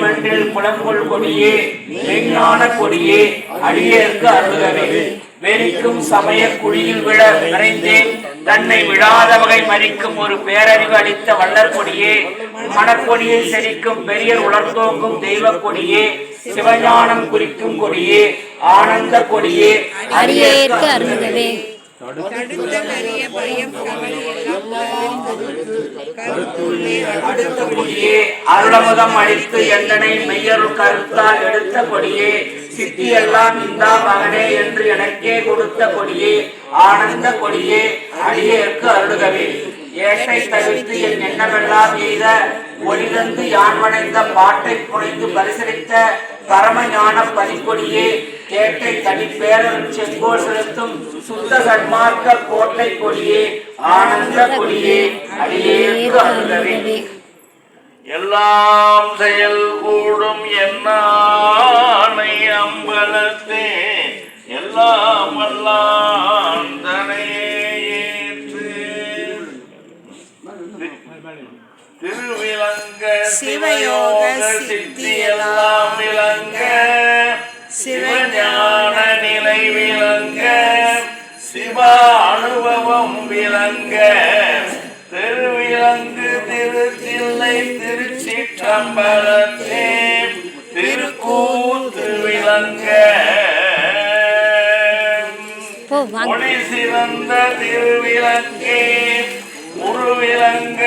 மன்றில் குளங்கொள் கொடியே மெஞ்ஞான கொடியே அடியேற்கு அருகவே வெறிக்கும் சமய குழியில் விழ விரைந்தேன். தன்னை விழாத வகை மறிக்கும் ஒரு பேரறிவு அளித்த வல்லர் கொடியே மணக்கொடியை செழிக்கும் பெரிய உலர்ந்தோங்கும் தெய்வ கொடியே சிவஞானம் குறிக்கும் கொடியே ஆனந்த கொடியே அடியேற்கு அருள்கவே. அடுத்த கொடியே அருளமுதம் அழித்து எந்தனை மெய்யருள் கருத்தால் எடுத்த கொடியே சித்தி எல்லாம் இந்தா மகனே என்று எனக்கே கொடுத்த கொடியே ஆனந்த கொடியே அடியேற்கு அருளுகவே. ஏட்டை தவிர்த்து என் எண்ணமெல்லாம் எய்த ஒளிதந்து யான் வணைந்த பாட்டை புனைந்து பரிசளித்த பரமஞான பதிக்கொடியே கேட்டை தனிப்பேரன் செங்கோல் செலுத்தும் சுத்த சன்மார்க்க கோட்டை கொடியே ஆனந்த கொடியே அடியேற்கு அருளுகவே எல்லாம் செயல் கூடும் என்னானை அம்பலத்தே எல்லாம் வல்லான் திருவிலங்க சிவயோக சித்தி எல்லாம் விளங்க நிலை விளங்க சிவ அனுபவம் விளங்க. திருவிலங்கு திருச்சில்லை திருச்சிற்றம்பலத்தே. திருக்கூத்து விளங்க ஒளி சிறந்த திருவிளக்கே உருவிளங்க.